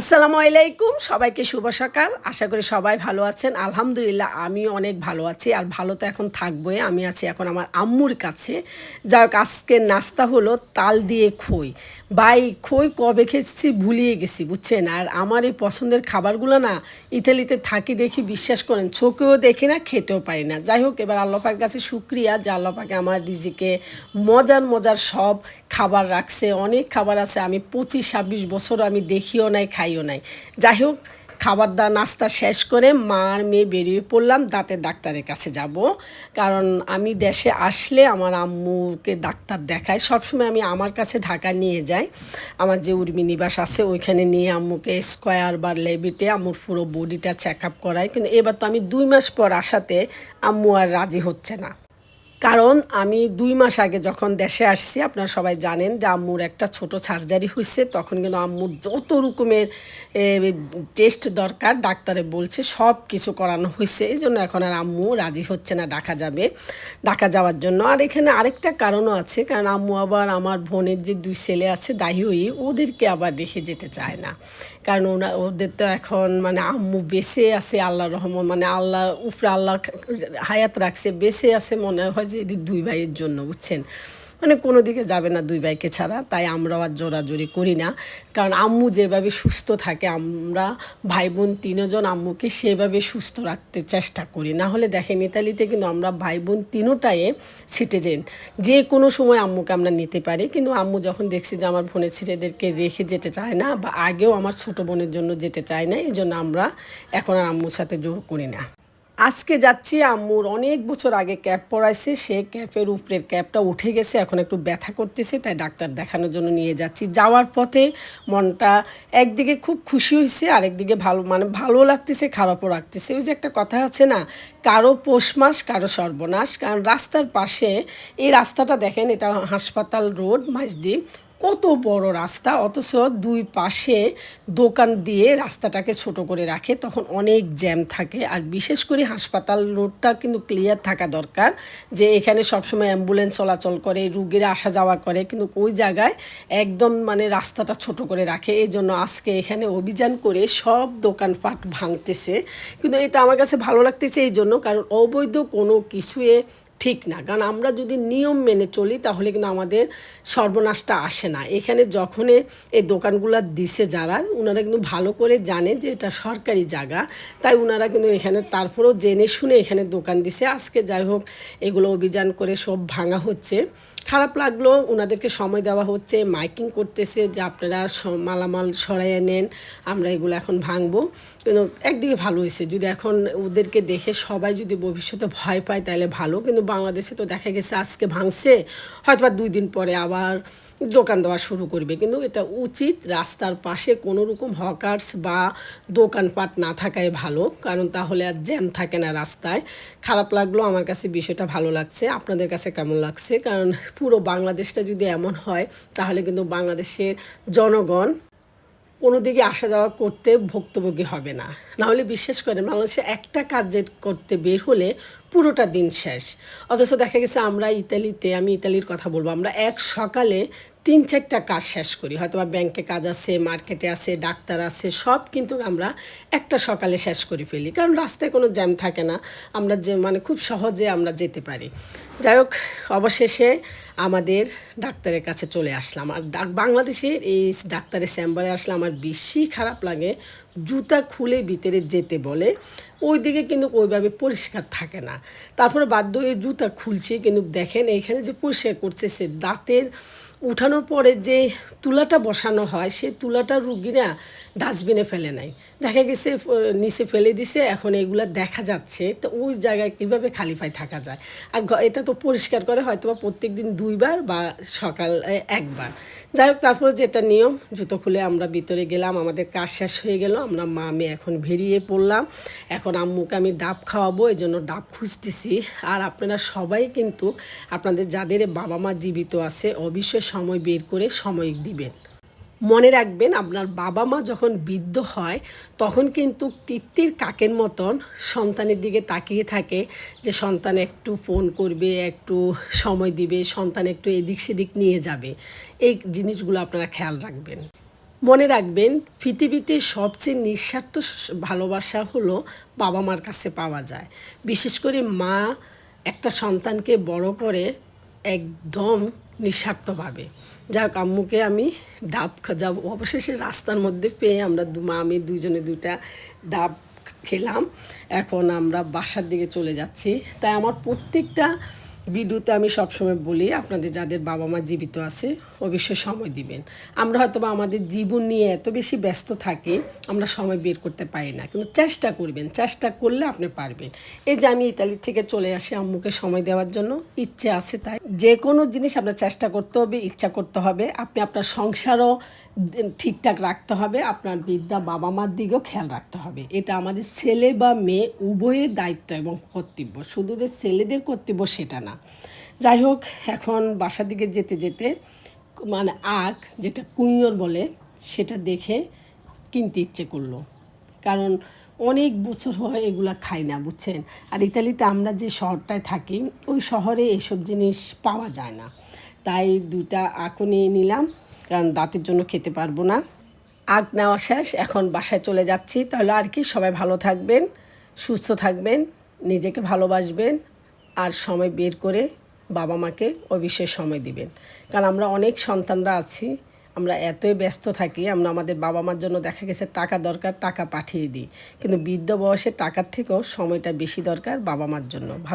আসসালামু আলাইকুম, সবাইকে শুভ সকাল। আশা করি সবাই ভালো আছেন। আলহামদুলিল্লাহ, আমিও অনেক ভালো আছি। আর ভালো তো এখন থাকবোই। আমি আছি এখন আমার আম্মুর কাছে। যাই হোক আজকে নাস্তা হলো তাল দিয়ে খই। বাই খই কবে খেয়েছি ভুলিয়ে গেছি, বুঝছেন? আর আমার এই পছন্দের খাবারগুলো না ইতালিতে থাকি দেখি বিশ্বাস করেন, চোখেও দেখি না, খেতেও পারি না। যাই হোক, এবার আল্লাপার কাছে শুক্রিয়া যে আল্লাপাকে আমার রিজিকে মজার মজার সব খাবার রাখছে, অনেক খাবার আছে, আমি পঁচিশ ছাব্বিশ বছরও আমি দেখিও নাই, খাইও নাই। যাই হোক, খাবার দাওয়া নাস্তা শেষ করে মা আর মেয়ে বেরিয়ে পড়লাম, দাঁতের ডাক্তারের কাছে যাব। কারণ আমি দেশে আসলে আমার আম্মুকে ডাক্তার দেখাই। সবসময় আমি আমার কাছে ঢাকা নিয়ে যাই। আমার যে উর্মি নিবাস আছে, ওইখানে নিয়ে আম্মুকে স্কোয়ার বা লেবিটে আম্মুর পুরো বডিটা চেক আপ করাই। কিন্তু এবার তো আমি দুই মাস পর আসাতে আম্মু আর রাজি হচ্ছে না। কারণ আমি দুই মাস আগে যখন দেশে আসছি, আপনারা সবাই জানেন যে আম্মুর একটা ছোট সার্জারি হয়েছে তখন কিন্তু আম্মুর যত রকমের টেস্ট দরকার, ডাক্তারে বলছে সব কিছু করানো হয়েছে এই জন্য এখন আর আম্মু রাজি হচ্ছে না ডাকা যাবে। ডাকা যাওয়ার জন্য। আর এখানে আরেকটা কারণও আছে, কারণ আম্মু আবার আমার বোনের যে দুই ছেলে আছে, দাহিওই, ওদেরকে আবার রেখে যেতে চায় না। কারণ ওরা, ওদের তো এখন মানে আম্মু বেঁচে আছে আল্লাহ রহমান মানে আল্লাহ উপরে আল্লাহ হায়াত রাখছে, বেঁচে আছে মনে হয় যে এদের দুই ভাইয়ের জন্য, বুঝছেন? মানে কোনো দিকে যাবে না দুই ভাইকে ছাড়া, তাই আমরাও আর জোরাজোরি করি না। কারণ আম্মু যেভাবে সুস্থ থাকে, আমরা ভাই বোন তিনজন আম্মুকে সেভাবে সুস্থ রাখতে চেষ্টা করি। না হলে দেখেন, ইতালিতে কিন্তু আমরা ভাই বোন তিনোটাই সিটিজেন যে কোনো সময় আম্মুকে আমরা নিতে পারি, কিন্তু আম্মু যখন দেখছি যে আমার বোনের ছেলেদেরকে রেখে যেতে চায় না, বা আগেও আমার ছোটো বোনের জন্য যেতে চায় না, এই জন্য আমরা এখন আর আম্মুর সাথে জোর করি না। আজকে যাচ্ছি আম্মুর। অনেক বছর আগে ক্যাপ পরাইছে, সে ক্যাপের উপরের ক্যাপটা উঠে গেছে, এখন একটু ব্যথা করতেছে, তাই ডাক্তার দেখানোর জন্য নিয়ে যাচ্ছি। যাওয়ার পথে মনটা একদিকে খুব খুশি হয়েছে আরেকদিকে ভালো মানে ভালো লাগতেছে, খারাপও লাগতেছে। ওই যে একটা কথা আছে না, কারও পৌষ মাস, কারও সর্বনাশ। কারণ রাস্তার পাশে, এই রাস্তাটা দেখেন, এটা হাসপাতাল রোড মাইজদ্বীপ কত বড় রাস্তা, অথচ দুই পাশে দোকান দিয়ে রাস্তাটাকে ছোট করে রাখে, তখন অনেক জ্যাম থাকে। আর বিশেষ করে হাসপাতাল রোডটা কিন্তু ক্লিয়ার থাকা দরকার, যে এখানে সবসময় অ্যাম্বুলেন্স চলাচল করে, রুগীরা আসা যাওয়া করে, কিন্তু ওই জায়গায় একদম মানে রাস্তাটা ছোট করে রাখে। এই জন্য আজকে এখানে অভিযান করে সব দোকানপাট ভাঙতেছে। কিন্তু এটা আমার কাছে ভালো লাগতেছে এই জন্য, কারণ অবৈধ কোনো কিছুয়ে ঠিক না। কারণ আমরা যদি নিয়ম মেনে চলি, তাহলে কিন্তু আমাদের সর্বনাশটা আসে না। এখানে যখনই এই দোকানগুলো দিছে যারা ওনারা কিন্তু ভালো করে জানে যে এটা সরকারি জায়গা। তাই ওনারা কিন্তু এখানে তারপরেও জেনে শুনে এখানে দোকান দিছে। আজকে যাই হোক, এগুলো অভিযান করে সব ভাঙা হচ্ছে। খারাপ লাগল ওনাদেরকে সময় দেওয়া হচ্ছে, মাইকিং করতেছে যে আপনারা মালামাল সরাইয়ে নেন, আমরা এগুলো এখন ভাঙবো। কিন্তু একদিকে ভালো হয়েছে। যদি এখন ওদেরকে দেখে সবাই যদি ভবিষ্যতে ভয় পায়, তাহলে ভালো। কিন্তু বাংলাদেশে তো দেখা গেছে আজকে ভাঙছে হয়তো দুই দিন পরে আবার দোকান দেওয়া শুরু করবে। কিন্তু এটা উচিত রাস্তার পাশে কোনো রকম হকার্স বা দোকানপাট না থাকাই ভালো, কারণ তাহলে আর জ্যাম থাকে না রাস্তায়। খারাপ লাগল, আমার কাছে বিষয়টা ভালো লাগছে, আপনাদের কাছে কেমন লাগছে? কারণ পুরো বাংলাদেশটা যদি এমন হয়, তাহলে কিন্তু বাংলাদেশের জনগণ কোনো দিকে আসা যাওয়া করতে ভুক্তভোগী হবে না। নাহলে বিশ্বাস করেন, বাংলাদেশে একটা কাজ করতে বের হলে পুরোটা দিন শেষ। অথচ দেখা গেছে আমরা ইতালিতে, আমি ইতালির কথা বলব, আমরা এক সকালে তিন চারটা কাজ শেষ করি। হয়তো বা ব্যাংকে কাজ আছে মার্কেটে আছে, ডাক্তার আছে, সব কিন্তু আমরা একটা সকালে শেষ করে ফেলি। কারণ রাস্তায় কোনো জ্যাম থাকে না, আমরা যে মানে খুব সহজে আমরা যেতে পারি। যাই হোক, অবশেষে আমাদের ডাক্তারের কাছে চলে আসলাম। আর ডাক, বাংলাদেশের এই ডাক্তারের চেম্বারে আসলে আমার বেশি খারাপ লাগে জুতা খুলে ভিতরে যেতে বলে ওই দিকে কিন্তু ওইভাবে পরিষ্কার থাকে না। তারপরে বাধ্য হয়ে জুতা খুলছি, কিন্তু দেখেন এখানে যে পরিষ্কার করছে, সে দাঁতের উঠানোর পরে যে তুলাটা বসানো হয়, সে তুলাটা রুগীরা ডাস্টবিনে ফেলে নেয় দেখা গেছে নিচে ফেলে দিছে, এখন এগুলা দেখা যাচ্ছে। তো ওই জায়গায় কীভাবে খালি থাকা যায়? আর এটা তো পরিষ্কার করে হয়তো বা প্রত্যেক দিন দুইবার বা সকাল একবার। যাই হোক, তারপর যেটা নিয়ম, জুতো খুলে আমরা ভিতরে গেলাম, আমাদের কাজ শেষ হয়ে গেল। আমরা মা, আমি এখন বেরিয়ে পড়লাম। এখন আম্মুকে আমি ডাব খাওয়াবো, এই জন্য ডাব খুঁজতেছি। আর আপনারা সবাই কিন্তু আপনাদের যাদের বাবা মা জীবিত আছে, অবশ্যই সময় বের করে সময় দিবেন। মনে রাখবেন, আপনার বাবা মা যখন বৃদ্ধ হয়, তখন কিন্তু তিত্তির কাকের মতন সন্তানের দিকে তাকিয়ে থাকে যে সন্তান একটু ফোন করবে, একটু সময় দিবে, সন্তান একটু এদিক সেদিক নিয়ে যাবে। এই জিনিসগুলো আপনারা খেয়াল রাখবেন। মনে রাখবেন, পৃথিবীতে সবচেয়ে নিঃস্বার্থ ভালোবাসা হলো বাবা মার কাছে পাওয়া যায়। বিশেষ করে মা একটা সন্তানকে বড় করে একদম নিঃস্বার্থভাবে। যাক, আম্মুকে আমি ডাব যাব, অবশেষে রাস্তার মধ্যে পেয়ে আমরা মা, আমি দুজনে দুটা ডাব খেলাম। এখন আমরা বাসার দিকে চলে যাচ্ছি। তাই আমার প্রত্যেকটা ভিডিওতে আমি সবসময় বলি, আপনাদের যাদের বাবা মা জীবিত আছে, অবশ্যই সময় দিবেন। আমরা হয়তো বা আমাদের জীবন নিয়ে এত বেশি ব্যস্ত থাকি, আমরা সময় বের করতে পারি না। কিন্তু চেষ্টা করবেন, চেষ্টা করলে আপনি পারবেন। এই যে আমি ইতালি থেকে চলে আসি আম্মুকে সময় দেওয়ার জন্য, ইচ্ছে আছে তাই। যে কোনো জিনিস আপনার চেষ্টা করতে হবে, ইচ্ছা করতে হবে। আপনি আপনার সংসারও ঠিকঠাক রাখতে হবে, আপনার বিদ্যা বাবা মার দিকেও খেয়াল রাখতে হবে। এটা আমাদের ছেলে বা মেয়ে উভয়ের দায়িত্ব এবং কর্তব্য। শুধু যে ছেলেদের কর্তব্য সেটা না। যাই হোক, এখন বাসার দিকে যেতে যেতে মানে আখ, যেটা কুইঁয়র বলে, সেটা দেখে কিনতে ইচ্ছে করল। কারণ অনেক বছর হয় এগুলা খাই না, বুঝছেন? আর ইতালিতে আমরা যে শহরটায় থাকি, ওই শহরে এসব জিনিস পাওয়া যায় না। তাই দুটা আঁকও নিয়ে নিলাম। কারণ দাঁতের জন্য খেতে পারব না। আগ নেওয়া শেষ, এখন বাসায় চলে যাচ্ছি। তাহলে আর কি, সবাই ভালো থাকবেন, সুস্থ থাকবেন, নিজেকে ভালোবাসবেন আর সময় বের করে বাবা মাকে অবশ্যই সময় দিবেন। কারণ আমরা অনেক সন্তানরা আছি, আমরা এতই ব্যস্ত থাকি, আমরা আমাদের বাবা মার জন্য দেখা গেছে টাকা দরকার, টাকা পাঠিয়ে দিই। কিন্তু বৃদ্ধ বয়সে টাকার থেকেও সময়টা বেশি দরকার বাবা মার জন্য। ভালো